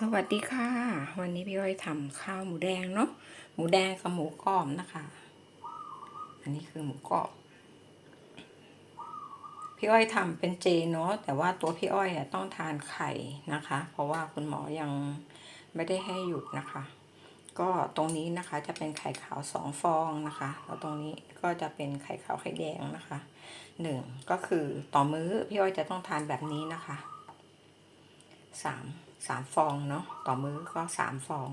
สวัสดีค่ะ วันนี้พี่อ้อยทำข้าวหมูแดงเนาะหมูแดงกับหมูกรอบนะคะ อันนี้คือหมูกรอบพี่อ้อยทำเป็นเจเนาะแต่ว่าตัวพี่อ้อยอะต้องทานไข่นะคะ เพราะว่าคุณหมอยังไม่ได้ให้หยุดนะคะ ก็ตรงนี้นะคะจะเป็นไข่ขาวสองฟองนะคะแล้วตรงนี้ก็จะเป็นไข่ขาวไข่แดงนะคะหนึ่งก็คือต่อมื้อพี่อ้อยจะต้องทานแบบนี้นะคะสาม สามฟองเนาะต่อมื้อก็สามฟอง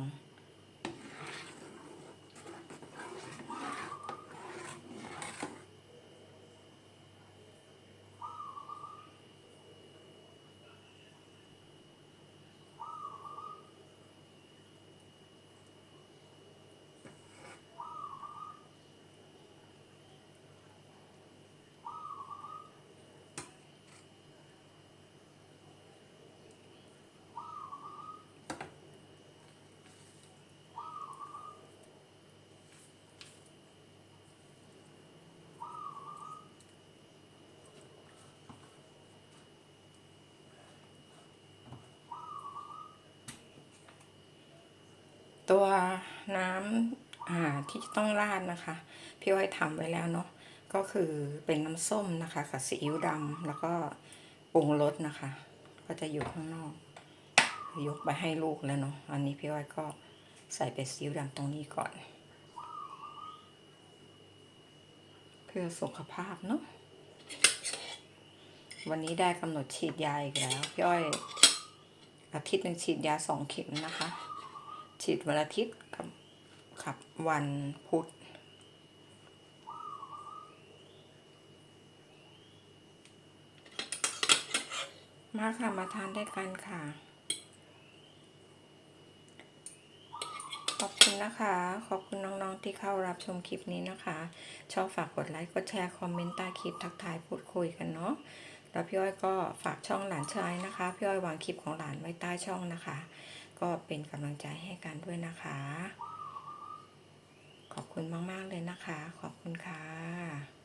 ตัวน้ำที่ต้องราดนะคะ พี่อ้อยทำไว้แล้วเนาะก็คือเป็นน้ำส้มนะคะกับซีอิ๊วดำแล้วก็ปรุงรสนะคะ ก็จะอยู่ข้างนอก ยกไปให้ลูกแล้วเนาะอันนี้พี่อ้อยก็ใส่เป็นซีอิ๊วดำตรงนี้ก่อน เพื่อสุขภาพเนาะวันนี้ได้กำหนดฉีดยาอีกแล้ว พี่อ้อยอาทิตย์หนึ่งฉีดยาสองเข็มนะคะ ฉีดวันอาทิตย์กับกับวันพุธมาค่ะ มาทานได้กันค่ะ ขอบคุณนะคะ ขอบคุณน้องๆที่เข้ารับชมคลิปนี้นะคะ ชอบฝากกดไลค์ กดแชร์ คอมเมนต์ใต้คลิปทักทายพูดคุยกันเนาะ แล้วพี่อ้อยก็ฝากช่องหลานชายนะคะ พี่อ้อยวางคลิปของหลานไว้ใต้ช่องนะคะ ก็เป็นกำลังใจให้กันด้วยนะคะ ขอบคุณมาก ๆ เลยนะคะ ขอบคุณค่ะ